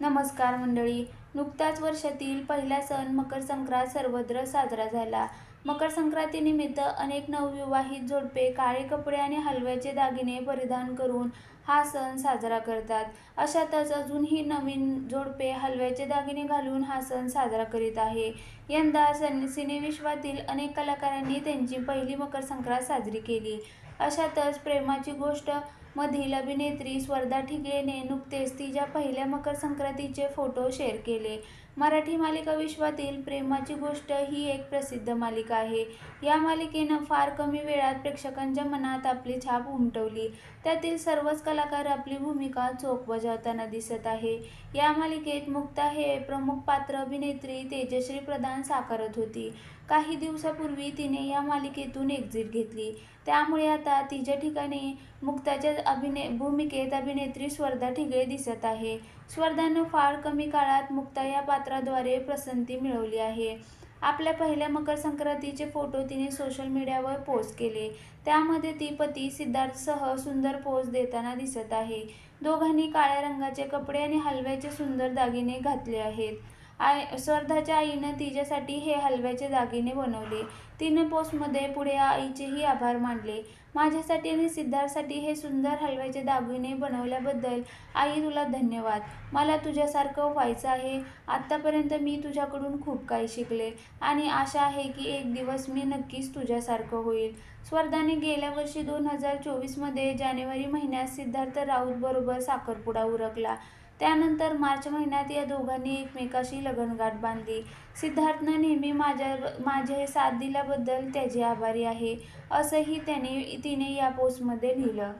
नमस्कार मंडळी. नुकताच वर्षातील पहिला सण मकर संक्रांत सर्वत्र साजरा झाला. मकर संक्रांतीनिमित्त अनेक नवविवाहित जोडपे काळे कपडे आणि हलव्याचे दागिने परिधान करून हा सण साजरा करतात. अशातच अजूनही नवीन जोडपे हलव्याचे दागिने घालून हा सण साजरा करीत आहे. यंदा सन सिनेविश्वातील अनेक कलाकारांनी त्यांची पहिली मकर संक्रांत साजरी केली. अशातच प्रेमाची गोष्ट मधील अभिनेत्री स्वर्धा ठिगळेने नुकतेच तिच्या पहिल्या मकर संक्रांतीचे फोटो शेअर केले. मराठी मालिका विश्वातील प्रेमाची गोष्ट ही एक प्रसिद्ध मालिका आहे. या मालिकेनं फार कमी वेळात प्रेक्षकांच्या मनात आपली छाप उमटवली. त्यातील सर्वच कला कलाकार आपली भूमिका चोख बजावताना दिसत आहे. या मालिकेत मुक्ता हे प्रमुख पात्र अभिनेत्री तेजश्री प्रधान साकारत होती. काही दिवसापूर्वी तिने या मालिकेतून एक्झिट घेतली. त्यामुळे आता तिच्या ठिकाणी मुक्ताच्या अभिनय भूमिकेत अभिनेत्री स्वर्धा ठिगळे दिसत आहे. स्वर्धानं फार कमी काळात मुक्ता या पात्राद्वारे प्रसंती मिळवली आहे. आपल्या पहिल्या मकर संक्रांतीचे फोटो तिने सोशल मीडियावर पोस्ट केले. त्यामध्ये ती पती सिद्धार्थसह सुंदर पोज देताना दिसत आहे. दोघांनी काळ्या रंगाचे कपडे आणि हलव्याचे सुंदर दागिने घातले आहेत. आय स्वर्धाच्या आईनं तिच्यासाठी हे हलव्याचे दागिने बनवले. तिने पोस्टमध्ये पुढे आईचेही आभार मानले. माझ्यासाठी आणि सिद्धार्थसाठी हे सुंदर हलव्याचे दागिने बनवल्याबद्दल आई तुला धन्यवाद. मला तुझ्यासारखं व्हायचं आहे. आत्तापर्यंत मी तुझ्याकडून खूप काही शिकले आणि आशा आहे की एक दिवस मी नक्कीच तुझ्यासारखं होईल. स्वर्धाने गेल्या वर्षी दोन हजार चोवीसमध्ये जानेवारी महिन्यात सिद्धार्थ राऊतबरोबर साखरपुडा उरकला. त्यानंतर मार्च महिन्यात या दोघांनी एकमेकाशी लगनगाठ बांधली. सिद्धार्थनं नेहमी माझ्या माझे साथ दिल्याबद्दल त्याचे आभारी आहे असंही त्याने तिने या पोस्टमध्ये लिहिलं.